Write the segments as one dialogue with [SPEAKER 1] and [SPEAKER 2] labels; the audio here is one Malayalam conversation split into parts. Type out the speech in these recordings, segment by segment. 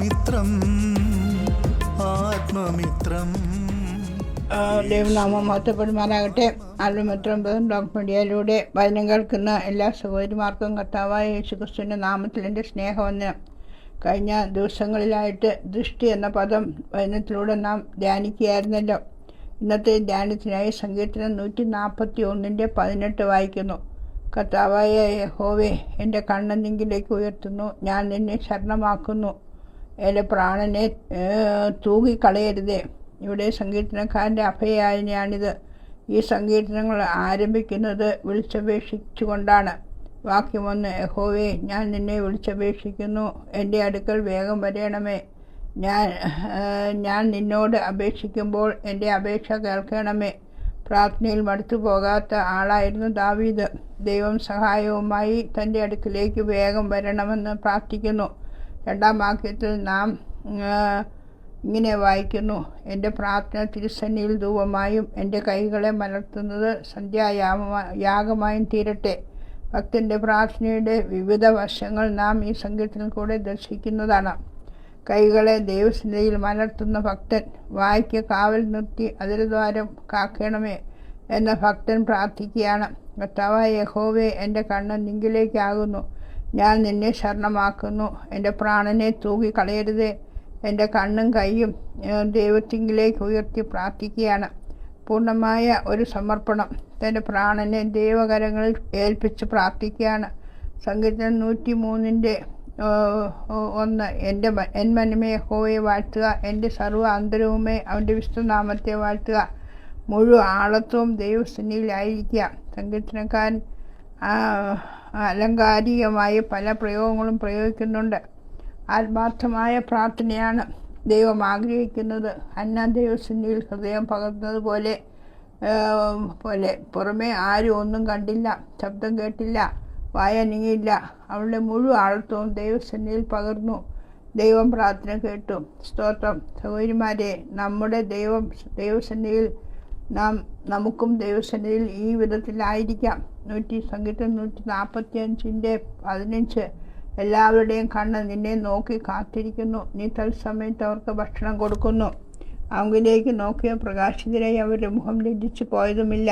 [SPEAKER 1] ആത്മമിത്രം ആത്മമിത്രം.
[SPEAKER 2] ദൈവനാമം മാറ്റപ്പെടുമാറാകട്ടെ. ആത്മമിത്രം ബ്ലോക്ക് മീഡിയയിലൂടെ വചനം കേൾക്കുന്ന എല്ലാ സഹോദരിമാർക്കും കർത്താവായ യേശുക്രിസ്തുവിന്റെ നാമത്തിൽ എന്റെ സ്നേഹവന്ദനം. കഴിഞ്ഞ ദിവസങ്ങളിലായിട്ട് ദൃഷ്ടി എന്ന പദം വചനത്തിലൂടെ നാം ധ്യാനിക്കുകയായിരുന്നല്ലോ. ഇന്നത്തെ ധ്യാനത്തിനായി സങ്കീർത്തനം നൂറ്റി നാൽപ്പത്തി ഒന്നിന്റെ പതിനെട്ട് വായിക്കുന്നു. കർത്താവായ യഹോവേ എന്റെ കണ്ണെന്തെങ്കിലേക്ക് ഉയർത്തുന്നു. ഞാൻ നിന്നെ ശരണമാക്കുന്നു. എന്റെ പ്രാണനെ തൂങ്ങിക്കളയരുതേ ഇവിടെ സങ്കീർത്തനക്കാരന്റെ അഭയായനയാണിത് ഈ സങ്കീർത്തനങ്ങൾ ആരംഭിക്കുന്നത് വിളിച്ചപേക്ഷിച്ചുകൊണ്ടാണ്. വാക്യമൊന്ന് യഹോവേ ഞാൻ നിന്നെ വിളിച്ചപേക്ഷിക്കുന്നു. എന്റെ അടുക്കൽ വേഗം വരയണമേ ഞാൻ ഞാൻ നിന്നോട് അപേക്ഷിക്കുമ്പോൾ എന്റെ അപേക്ഷ കേൾക്കണമേ. പ്രാർത്ഥനയിൽ മടുത്തു പോകാത്ത ആളായിരുന്നു ദാവീദ്. ദൈവം സഹായവുമായി തന്റെ അടുക്കിലേക്ക് വേഗം വരണമെന്ന് പ്രാർത്ഥിക്കുന്നു. രണ്ടാം വാക്യത്തിൽ നാം ഇങ്ങനെ വായിക്കുന്നു. എന്റെ പ്രാർത്ഥന തിരുസന്നിയിൽ ധൂപമായും എന്റെ കൈകളെ മലർത്തുന്നത് സന്ധ്യായാമ യാഗമായും തീരട്ടെ. ഭക്തന്റെ പ്രാർത്ഥനയുടെ വിവിധ വശങ്ങൾ നാം ഈ സംഗീതത്തിൽ കൂടെ ദർശിക്കുന്നതാണ്. കൈകളെ ദൈവസന്നിധിയിൽ മലർത്തുന്ന ഭക്തൻ വായ്ക്ക് കാവൽ നിർത്തി അതിരുദ്വാരം കാക്കണമേ എന്ന ഭക്തൻ പ്രാർത്ഥിക്കുകയാണ്. കർത്താവായ യഹോവേ എന്റെ കണ്ണ് നിങ്കിലേക്കാകുന്നു. ഞാൻ നിന്നെ ശരണമാക്കുന്നു. എന്റെ പ്രാണനെ തൂകി കളയരുത് എന്റെ കണ്ണും കൈയും ദൈവത്തിങ്കിലേക്ക് ഉയർത്തി പ്രാർത്ഥിക്കുകയാണ്. പൂർണമായ ഒരു സമർപ്പണം തന്റെ പ്രാണനെ ദൈവകരങ്ങളിൽ ഏൽപ്പിച്ച് പ്രാർത്ഥിക്കുകയാണ്. സംഗീതം നൂറ്റി മൂന്നിന്റെ ഒന്ന്. എന്റെ എൻ മനമേ ഹോയെ വാഴ്ത്തുക. എന്റെ സർവ അന്തരവുമേ അവന്റെ വിശ്വനാമത്തെ വാഴ്ത്തുക. മുഴുവൻ ആളത്വവും ദൈവസ്ഥനിയിലായിരിക്കുക സങ്കീർത്തനക്കാരൻ അലങ്കാരികമായ പല പ്രയോഗങ്ങളും പ്രയോഗിക്കുന്നുണ്ട്. ആത്മാർത്ഥമായ പ്രാർത്ഥനയാണ് ദൈവം ആഗ്രഹിക്കുന്നത്. അന്ന ദൈവസന്നിധിയിൽ ഹൃദയം പകർന്നത് പോലെ പോലെ പുറമേ ആരും ഒന്നും കണ്ടില്ല ശബ്ദം കേട്ടില്ല വായനയില്ല അവളുടെ മുഴുവൻ ആളത്വവും ദൈവസന്നിധിയിൽ പകർന്നു. ദൈവം പ്രാർത്ഥന കേട്ടു. സ്തോത്രം. സഹോദരിമാരെ നമ്മുടെ ദൈവം ദൈവസന്നിധിയിൽ നാം നമുക്കും ദൈവസന്നിധിയിൽ ഈ വിധത്തിലായിരിക്കാം. നൂറ്റി സംഗീതം നൂറ്റി നാൽപ്പത്തി അഞ്ചിന്റെ പതിനഞ്ച്. എല്ലാവരുടെയും കണ്ണ് നിന്നെ നോക്കി കാത്തിരിക്കുന്നു. നീ തത്സമയത്ത് അവർക്ക് ഭക്ഷണം കൊടുക്കുന്നു. അവങ്കിലേക്ക് നോക്കിയ പ്രകാശിതരായി അവരുടെ മുഖം ലജ്ജിച്ചു പോയതുമില്ല.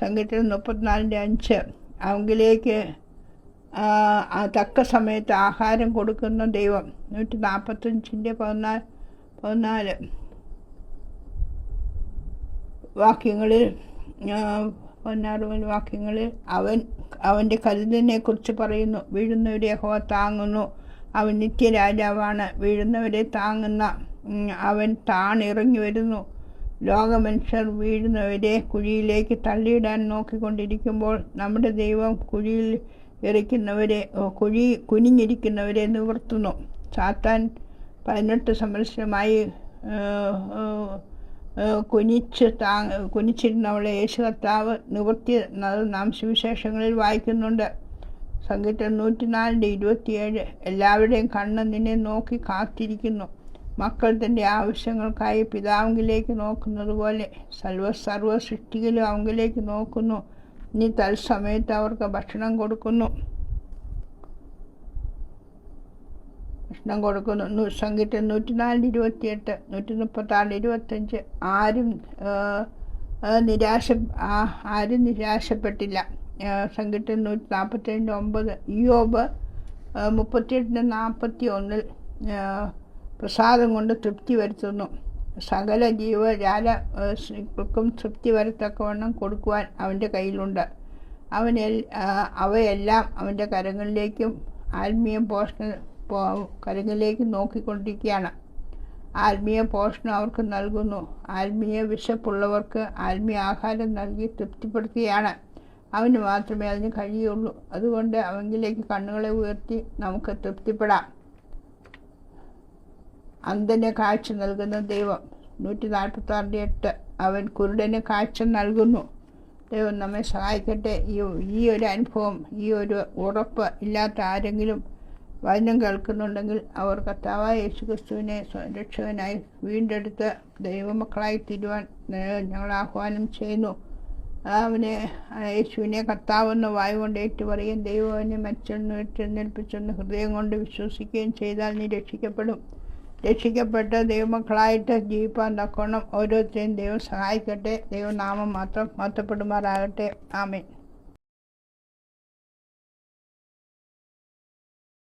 [SPEAKER 2] സംഗീതം മുപ്പത്തിനാലിന്റെ അഞ്ച്. അവങ്കിലേക്ക് തക്ക സമയത്ത് ആഹാരം കൊടുക്കുന്ന ദൈവം. നൂറ്റി നാൽപ്പത്തഞ്ചിന്റെ പതിനാല് പതിനാല്. വാക്യങ്ങളിൽ ആ, പതിനാറ് വാക്യങ്ങളിൽ അവൻ അവന്റെ കരുതലിനെ കുറിച്ച് പറയുന്നു. വീഴുന്നവരെ ഹോ താങ്ങുന്നു. അവൻ നിത്യരാജാവാണ്. വീഴുന്നവരെ താങ്ങുന്ന അവൻ താണിറങ്ങി വരുന്നു. ലോകമനുഷ്യർ വീഴുന്നവരെ കുഴിയിലേക്ക് തള്ളിയിടാൻ നോക്കിക്കൊണ്ടിരിക്കുമ്പോൾ നമ്മുടെ ദൈവം കുഴിയിൽ ഇറക്കുന്നവരെ കുഴി കുനിഞ്ഞിരിക്കുന്നവരെ നിവർത്തുന്നു. സാത്താൻ പതിനെട്ട് സംവത്സരമായി കുനിച്ച് താ കുനിച്ചിരുന്നവളെ യേശു കർത്താവ് നിവർത്തി നാം സുവിശേഷങ്ങളിൽ വായിക്കുന്നുണ്ട്. സംഗീതം നൂറ്റിനാലിന്റെ ഇരുപത്തിയേഴ് എല്ലാവരുടെയും കണ്ണ് നിന്നെ നോക്കി കാത്തിരിക്കുന്നു. മക്കൾ തന്റെ ആവശ്യങ്ങൾക്കായി പിതാവിലേക്ക് നോക്കുന്നത് പോലെ സർവ സർവ സൃഷ്ടികളും അവങ്കിലേക്ക് നോക്കുന്നു. നീ തത്സമയത്ത് അവർക്ക് ഭക്ഷണം കൊടുക്കുന്നു. ഭക്ഷണം കൊടുക്കുന്നു. സംഗീതം നൂറ്റിനാലിന് ഇരുപത്തിയെട്ട് നൂറ്റി മുപ്പത്താറിന് ഇരുപത്തഞ്ച് ആരും നിരാശ ആരും നിരാശപ്പെട്ടില്ല. സംഗീതം നൂറ്റി നാൽപ്പത്തേഴിന്റെ ഒമ്പത് ഇയോബ് മുപ്പത്തിയെട്ടിന്റെ നാൽപ്പത്തി ഒന്നിൽ പ്രസാദം കൊണ്ട് തൃപ്തി വരുത്തുന്നു. സകല ജീവജാലക്കും തൃപ്തി വരത്തക്കവണ്ണം കൊടുക്കുവാൻ അവന്റെ കയ്യിലുണ്ട്. അവനെ അവയെല്ലാം അവന്റെ കരങ്ങളിലേക്കും ആത്മീയ പോഷണ കരങ്ങളിലേക്കും നോക്കിക്കൊണ്ടിരിക്കുകയാണ്. ആത്മീയ പോഷണം അവർക്ക് നൽകുന്നു. ആത്മീയ വിശപ്പുള്ളവർക്ക് ആത്മീയ ആഹാരം നൽകി തൃപ്തിപ്പെടുത്തുകയാണ്. അവന് മാത്രമേ അതിന് കഴിയുള്ളൂ. അതുകൊണ്ട് അവങ്കിലേക്ക് കണ്ണുകളെ ഉയർത്തി നമുക്ക് തൃപ്തിപ്പെടാം. അന്ധന് കാഴ്ച നൽകുന്ന ദൈവം. നൂറ്റി നാൽപ്പത്താറിന്റെ എട്ട്. അവൻ കുരുടന് കാഴ്ച നൽകുന്നു. ദൈവം നമ്മെ സഹായിക്കട്ടെ. ഈ ഈ ഒരു അനുഭവം ഈ ഒരു ഉറപ്പ് ഇല്ലാത്ത ആരെങ്കിലും വചനം കേൾക്കുന്നുണ്ടെങ്കിൽ അവർ കർത്താവായ യേശു ക്രിസ്തുവിനെ സംരക്ഷകനായി രക്ഷകനായി വീണ്ടെടുത്ത് ദൈവമക്കളായി തീരുവാൻ ഞങ്ങൾ ആഹ്വാനം ചെയ്യുന്നു. അവനെ യേശുവിനെ കർത്താവെന്ന് വായു കൊണ്ട് ഏറ്റുപറയും ദൈവം അവനെ മരിച്ചെന്ന് ഹൃദയം കൊണ്ട് വിശ്വസിക്കുകയും ചെയ്താൽ നീ രക്ഷിക്കപ്പെടും. രക്ഷിക്കപ്പെട്ട് ദൈവമക്കളായിട്ട് ജീവിപ്പാൻ തക്കോണം ഓരോരുത്തരെയും ദൈവം സഹായിക്കട്ടെ. ദൈവനാമം മാത്രം മഹത്വപ്പെടുമാറാകട്ടെ. ആമേൻ.